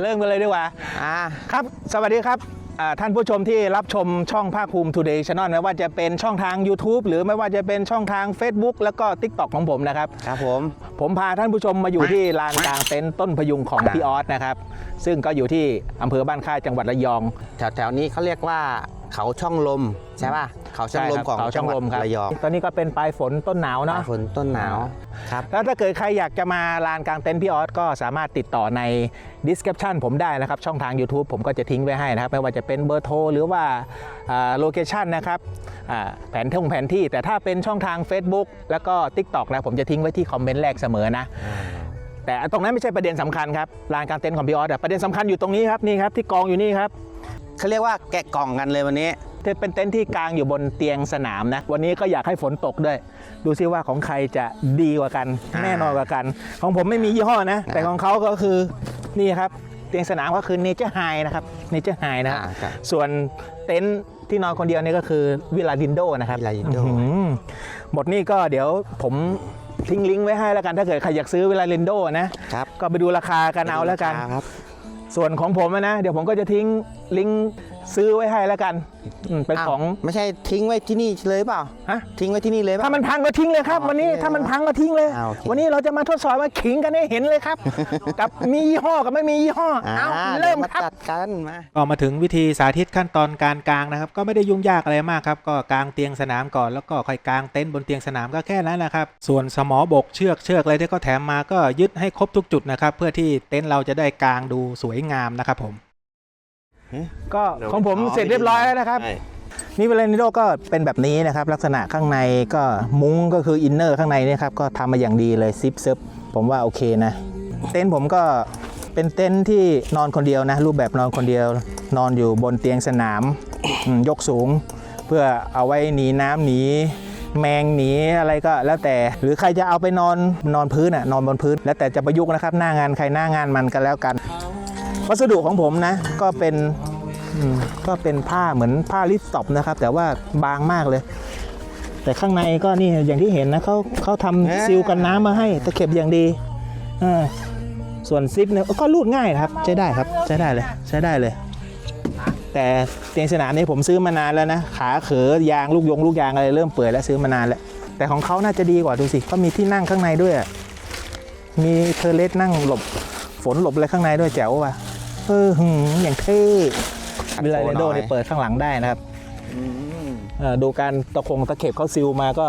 เริ่มกันเลยดีกว่า อ่า ครับ สวัสดีครับอ่าท่านผู้ชมที่รับชมช่องภาคภูมิ Today Channel ไม่ว่าจะเป็นช่องทาง YouTube หรือไม่ว่าจะเป็นช่องทาง Facebook แล้วก็ TikTok ของผมนะครับ ครับผม ผมพาท่านผู้ชมมาอยู่ที่ลานกลางเต็นท์ต้นพยุงของพี่ออสนะครับ ซึ่งก็อยู่ที่อำเภอบ้านค่ายจังหวัดระยอง แถวแถวๆนี้เขาเรียกว่าเขาช่องลมใช่ป่ะ เขาช่องลมใครับของเขาจัช่งองหวัดลมครับระยองตอนนี้ก็เป็นปลายฝนต้นหนาวปลาเนาะยฝนต้นหนาวครับแล้วถ้าเกิดใครอยากจะมาลานกลางเต็นท์พี่ออสก็สามารถติดต่อใน description ผมได้นะครับ ช่องทาง YouTube ผมก็จะทิ้งไว้ให้นะครับ ไม่ว่าจะเป็นเบอร์โทรหรือว่าโลเคชันนะครับอ่าแผนท่งแผนที่แต่ถ้าเป็นช่องทาง Facebook แล้วก็ TikTok นะผมจะทิ้งไว้ที่คอมเมนต์แรกเสมอนะแต่ตรงนั้นไม่ใช่ประเด็นสำคัญครับลานกลางเต็นท์ของพี่ออสอะประเด็นสำคัญอยู่ตรงนี้ครับนี่ครับที่กองอยู่นี่ครับเขาเรียกว่าแกะกล่องกันเลยวันนี้ เป็นเต็นท์ที่กลางอยู่บนเตียงสนามนะ วันนี้ก็อยากให้ฝนตกด้วย ดูซิว่าของใครจะดีกว่ากันอ่าแน่นอนกว่ากัน ของผมไม่มียี่ห้อนะ แต่ของเขาก็คือนี่ครับ เตียงสนามก็คือเนเจอร์ไฮนะครับเนเจอร์ไฮนะอ่าครับส่วนเต็นท์ที่นอนคนเดียวนี่ก็คือวิลาดินโดนะครับ Villadindo อื้อหือหมดนี่ก็เดี๋ยวผมทิ้งลิงก์ไว้ให้แล้วกันถ้าเกิดใครอยากซื้อวิลาดินโดนะครับก็ไปดูราคากันเอาแล้วกันครับส่วนของผมอะนะ เดี๋ยวผมก็จะทิ้งลิงก์ ซื้อไว้ให้แล้วกันอืมเป็นาวของ ไม่ใช่ทิ้งไว้ที่นี่เลยเปล่าฮะ ทิ้งไว้ที่นี่เลยเปล่า ถ้ามันพังก็ทิ้งเลยครับ อ๋อวันนี้ทิ้งเลยถ้ามันพังก็ทิ้งเลย อ่าโอเควันนี้เราจะมาทดสอบว่าขิงกันให้เห็นเลยครับ กับมียี่ห้อกับไม่มียี่ห้ออ่าเอาดี๋เริ่ยวมมาครับ จัดกันมา ก็มาถึงวิธีสาธิตขั้นตอนการกางนะครับ ก็ไม่ได้ยุ่งยากอะไรมากครับ ก็กางเตียงสนามก่อนแล้วก็ค่อยกางเต็นท์บนเตียงสนามก็แค่นั้นแหละครับ ส่วนสมอบกเชือกเชือกอะไรที่เขาแถมมาก็ยึดให้ครบทุกจุดนะครับ เพื่อที่เต็นท์เราจะได้กางดูสวยงามนะครับผม ก็ของผมเสร็จเรียบร้อยแล้วนะครับนี่เวลานิโดก็เป็นแบบนี้นะครับ ลักษณะข้างในก็มุ้งก็คืออินเนอร์ข้างในเนี่ยครับก็ทำมาอย่างดีเลยซิปเซิปผมว่าโอเคนะ เต็นท์ผมก็เป็นเต็นท์ที่นอนคนเดียวนะ รูปแบบนอนคนเดียวนอนอยู่บนเตียงสนามอืมยกสูง เพื่อเอาไว้หนีน้ำหนีแมงหนีอะไรก็แล้วแต่ หรือใครจะเอาไปนอนนอนพื้นอะนอนบนพื้น แล้วแต่จะประยุกต์นะครับ หน้างานใครหน้างานมันก็แล้วกัน วัสดุของผมนะ ก็เป็นอืมก็เป็นผ้าเหมือนผ้าลิปสต็อปนะครับ แต่ว่าบางมากเลย แต่ข้างในก็นี่อย่างที่เห็นนะเขาเขาทำซีลกันน้ำมาให้ตะเข็บอย่างดีอ่าส่วนซิปเนี่ยก็รูดง่ายครับ ใช้ได้ครับใช้ได้เลยใช้ได้เลย แต่เตียงสนามนี่ผมซื้อมานานแล้วนะ ขาเขอยางลูกยงลูกยางอะไรเริ่มเปื่อยแล้วซื้อมานานแล้วแต่ของเขาน่าจะดีกว่าดูสิเขามีที่นั่งข้างในด้วยอะมีเทอร์เลสนั่งหลบฝนหลบอะไรข้างในด้วยแจ๋วว่ะ เออหืมอย่างเท่วิลาเรโดเนี่ยเปิดข้างหลังได้นะครับอืมเอ่อดูการตะคงตะเข็บเขาซิลมาก็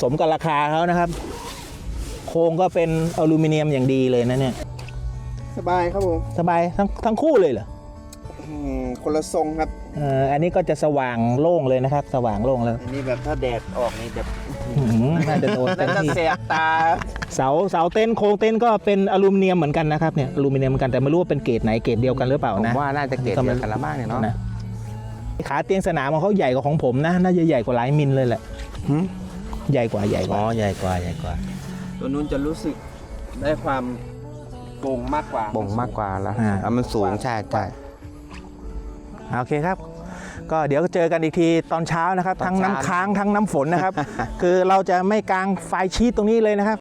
สมกับราคาเขานะครับ โครงก็เป็นอลูมิเนียมอย่างดีเลยนะเนี่ย สบายครับผม สบายทั้งทั้งคู่เลยเหรอ อืมคนละทรงครับ เอ่ออันนี้ก็จะสว่างโล่งเลยนะครับ สว่างโล่งแล้วอันนี้แบบถ้าแดดออกนี่แบบอื้อหือน่าจะโดนเต็นั่นมจะที่เสียบตาเสาเสาเต็นท์โครงเต็นท์ก็เป็นอลูมิเนียมเหมือนกันนะครับเนี่ยอลูมิเนียมเหมือนกันแต่ไม่รู้ว่าเป็นเกรดไหนเกรดเดียวกันหรือเปล่าผมนะ ว่าน่าจะเกรดเดียวกันละบ้างเนี่ยเนาะนะ ขาเตียงสนามของเขาใหญ่กว่าของผมนะน่าจะใหญ่กว่าหลายมิลเลยแหละหืมใหญ่กว่าใหญ่กอ๋ว่าอใหญ่กว่าใหญ่กว่าตัวนู้นจะรู้สึกได้ความโก่งมากกว่าบ่งมากกว่าแล้วอ่า อะมันสูงใช่ใช่ โอเคครับ ก็เดี๋ยวเจอกันอีกทีตอนเช้านะครับ ทั้งน้ำค้างทั้งน้ำฝนนะครับ คือเราจะไม่กางไฟชีตตรงนี้เลยนะครับ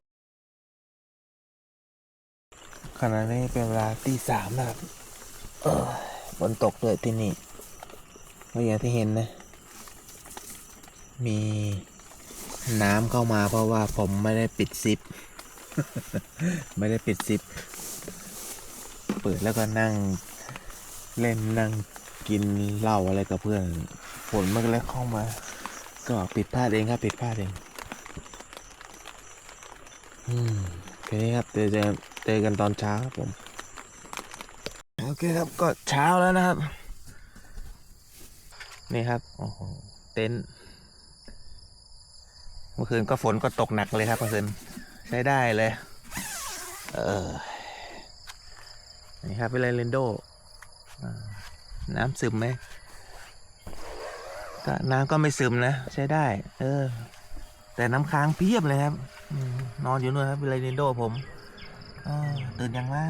ขณะนี้เป็นเวลาตีสามนะครับเออฝนตกด้วยที่นี่ก็อย่างที่เห็นนะ มีน้ำเข้ามาเพราะว่าผมไม่ได้ปิดซิป ไม่ได้ปิดซิป เปิดแล้วก็นั่งเล่นนั่ง กินเหล้าอะไรกับเพื่อนฝนมันก็เลยเข้ามา ก็ผิดพลาดเองครับผิดพลาดเอง อืมโอเคครับเจอเจอเจอกันตอนเช้าครับผมโอเคครับก็เช้าแล้วนะครับ นี่ครับโอ้โหเต็นท์เมื่อคืนก็ฝนก็ตกหนักเลยครับเมื่อคืนใช้ได้เลย เออนี่ครับเป็นไรเลนโดอ่า น้ำซึมไหมก็น้ำก็ไม่ซึมนะ ใช้ได้ เออ แต่น้ำค้างเพียบเลยครับนอนอยู่นู่นครับเป็นไรเลนโดผมตื่นยังว่า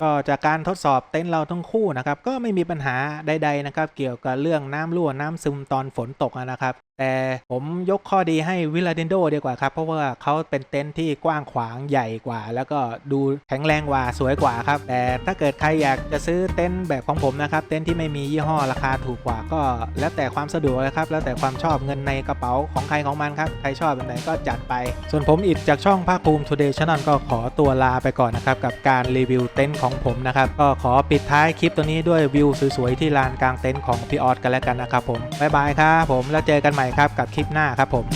ก็จากการทดสอบเต็นท์เราทั้งคู่นะครับ ก็ไม่มีปัญหาใด ๆนะครับ เกี่ยวกับเรื่องน้ำรั่วน้ำซึมตอนฝนตกนะครับ แต่ผมยกข้อดีให้วิลาเดนโดดีกว่าครับ เพราะว่าเขาเป็นเต็นท์ที่กว้างขวางใหญ่กว่า แล้วก็ดูแข็งแรงกว่าสวยกว่าครับ แต่ถ้าเกิดใครอยากจะซื้อเต็นท์แบบของผมนะครับ เต็นท์ที่ไม่มียี่ห้อราคาถูกกว่าก็ แล้วแต่ความสะดวกเลยครับ แล้วแต่ความชอบเงินในกระเป๋าของใครของมันครับใครชอบแบบไหนก็จัดไป ส่วนผมอิดจากช่องภาคภูมิ Today Channel ก็ขอตัวลาไปก่อนนะครับกับการรีวิวเต็นท์ของผมนะครับก็ขอปิดท้ายคลิปตัวนี้ด้วยวิวสวยๆที่ลานกลางเต็นท์ของพี่ออสกันแล้วกันนะครับผมบ๊ายบายครับผมแล้วเจอกันใหม่ครับกับคลิปหน้าครับผม